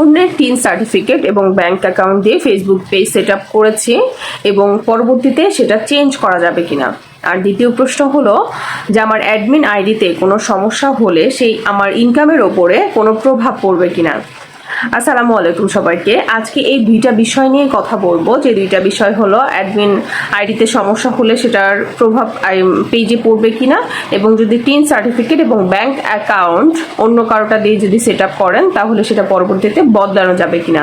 অন্যের TIN certificate এবং bank account দিয়ে ফেসবুক পেজ সেট আপ করেছি এবং পরবর্তীতে সেটা চেঞ্জ করা যাবে কিনা। আর দ্বিতীয় প্রশ্ন হলো যে আমার অ্যাডমিন আইডিতে কোনো সমস্যা হলে সেই আমার ইনকামের ওপরে কোনো প্রভাব পড়বে কিনা। আসসালামু আলাইকুম সবাইকে। আজকে এই দুইটা বিষয় নিয়ে কথা বলব। যে দুইটা বিষয় হলো অ্যাডমিন আইডিতে সমস্যা হলে সেটার প্রভাব পেজে পড়বে কিনা এবং যদি টিন সার্টিফিকেট এবং ব্যাংক অ্যাকাউন্ট অন্য কারোটা দিয়ে যদি সেট করেন, তাহলে সেটা পরবর্তীতে বদলানো যাবে কিনা।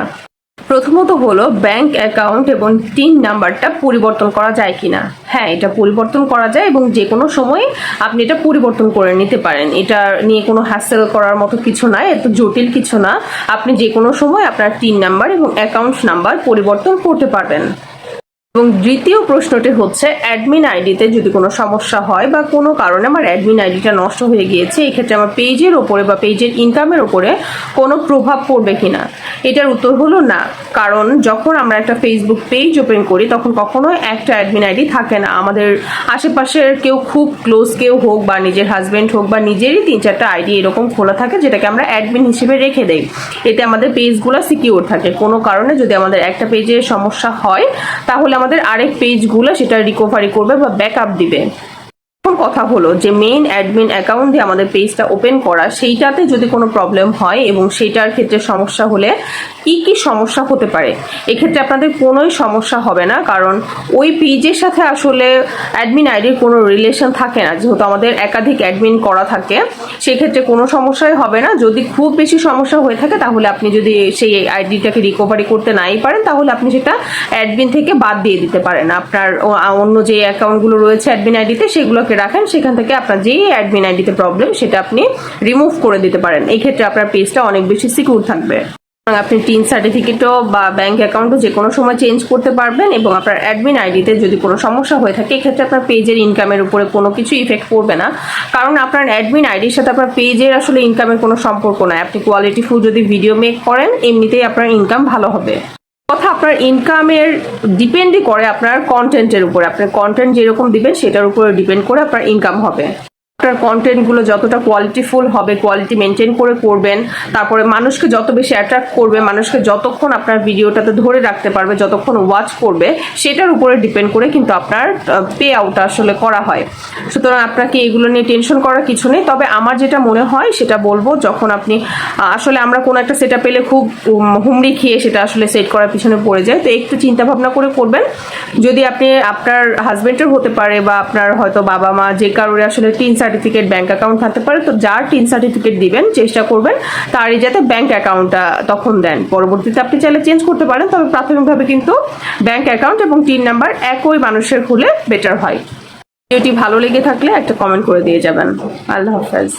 প্রথমত হলো ব্যাংক অ্যাকাউন্ট এবং টিন নাম্বারটা পরিবর্তন করা যায় কি না হ্যাঁ এটা পরিবর্তন করা যায় এবং যে কোনো সময় আপনি এটা পরিবর্তন করে নিতে পারেন। এটা নিয়ে কোনো হ্যাসেল করার মতো কিছু না, এত জটিল কিছু না। আপনি যে কোনো সময় আপনার টিন নাম্বার এবং অ্যাকাউন্ট নাম্বার পরিবর্তন করতে পারবেন। এবং দ্বিতীয় প্রশ্নটি হচ্ছে অ্যাডমিন আইডিতে যদি কোনো সমস্যা হয় বা কোনো কারণে আমার অ্যাডমিন আইডিটা নষ্ট হয়ে গিয়েছে, এক্ষেত্রে আমার পেজের ওপরে বা পেজের ইনকামের ওপরে কোনো প্রভাব পড়বে কিনা? এটার উত্তর হলো না। কারণ যখন আমরা একটা ফেসবুক পেজ ওপেন করি, তখন কখনোই একটা অ্যাডমিন আইডি থাকে না। আমাদের আশেপাশের কেউ খুব ক্লোজ কেউ হোক বা নিজের হাজব্যান্ড হোক বা নিজেরই তিন চারটা আইডি এরকম খোলা থাকে, যেটাকে আমরা অ্যাডমিন হিসেবে রেখে দেই। এতে আমাদের পেজগুলো সিকিউর থাকে। কোনো কারণে যদি আমাদের একটা পেজে সমস্যা হয়, তাহলে আমাদের আরেক পেজগুলো সেটা রিকভারি করবে বা ব্যাকআপ দিবে। কথা হলো যে মেইন অ্যাডমিন অ্যাকাউন্ট দিয়ে আমাদের পেজটা ওপেন করা, সেইটাতে যদি কোনো প্রবলেম হয় এবং সেইটার ক্ষেত্রে সমস্যা হলে কি কি সমস্যা হতে পারে? এক্ষেত্রে আপনাদের কোনোই সমস্যা হবে না, কারণ ওই পেজের সাথে আসলে অ্যাডমিন আইডির কোনো রিলেশন থাকে না। যেহেতু আমাদের একাধিক অ্যাডমিন করা থাকে, সেক্ষেত্রে কোনো সমস্যাই হবে না। যদি খুব বেশি সমস্যা হয়ে থাকে, তাহলে আপনি যদি সেই আইডিটাকে রিকভারি করতে নাই পারেন, তাহলে আপনি সেটা অ্যাডমিন থেকে বাদ দিয়ে দিতে পারেন। আপনার অন্য যে অ্যাকাউন্টগুলো রয়েছে অ্যাডমিন আইডিতে সেগুলোকে রাখেন, সেখান থেকে আপনার যেই অ্যাডমিন আইডিতে প্রবলেম সেটা আপনি রিমুভ করে দিতে পারেন। এই ক্ষেত্রে আপনার পেজটা অনেক বেশি সিকিউর থাকবে। আপনি টিন সার্টিফিকেটও বা ব্যাংক অ্যাকাউন্টও যে কোনো সময় চেঞ্জ করতে পারবেন এবং আপনার অ্যাডমিন আইডিতে যদি কোনো সমস্যা হয়ে থাকে এক্ষেত্রে আপনার পেজের ইনকামের উপরে কোনো কিছু ইফেক্ট পড়বে না। কারণ আপনার অ্যাডমিন আইডির সাথে আপনার পেজের আসলে ইনকামের কোনো সম্পর্ক নাই। আপনি কোয়ালিটি ফুল যদি ভিডিও মেক করেন, এমনিতেই আপনার ইনকাম ভালো হবে। আপনার ইনকামের ডিপেন্ডই করে আপনার কন্টেন্টের উপরে। আপনার কন্টেন্ট যেরকম দিবেন, সেটার উপরে ডিপেন্ড করে আপনার ইনকাম হবে। আপনার কন্টেন্টগুলো যতটা কোয়ালিটিফুল হবে কোয়ালিটি মেনটেন করে করবেন, তারপরে মানুষকে যত বেশি অ্যাট্রাক্ট করবে, মানুষকে যতক্ষণ আপনার ভিডিওটাতে ধরে রাখতে পারবে, যতক্ষণ ওয়াচ করবে, সেটার উপরে ডিপেন্ড করে কিন্তু আপনার পে আউট আসলে করা হয়। সুতরাং আপনাকে এগুলো নিয়ে টেনশন করার কিছু নেই, তবে আমার যেটা মনে হয়, সেটা বলব যখন আপনি আসলে আমরা কোনো একটা সেটা পেলে খুব হুমড়ি খেয়ে সেটা আসলে সেট করার পিছনে পড়ে যায়, তো একটু চিন্তা ভাবনা করে করবেন। যদি আপনি আপনার হাজবেন্ডের হতে পারে বা আপনার হয়তো বাবা মা যে কারোর আসলে টিন সার্টিফিকেট ব্যাংক অ্যাকাউন্ট থাকতে পারে, তো যার টিন সার্টিফিকেট দিবেন, চেষ্টা করবেন, তারই যাতে ব্যাংক অ্যাকাউন্টটা তখন দেন। পরবর্তীতে আপনি চাইলে চেঞ্জ করতে পারেন, তবে প্রাথমিকভাবে কিন্তু ব্যাংক অ্যাকাউন্ট এবং টিন নাম্বার একই মানুষের হলে বেটার হয়। ভিডিওটি ভালো লেগে থাকলে একটা কমেন্ট করে দিয়ে যাবেন। আল্লাহ হাফেজ।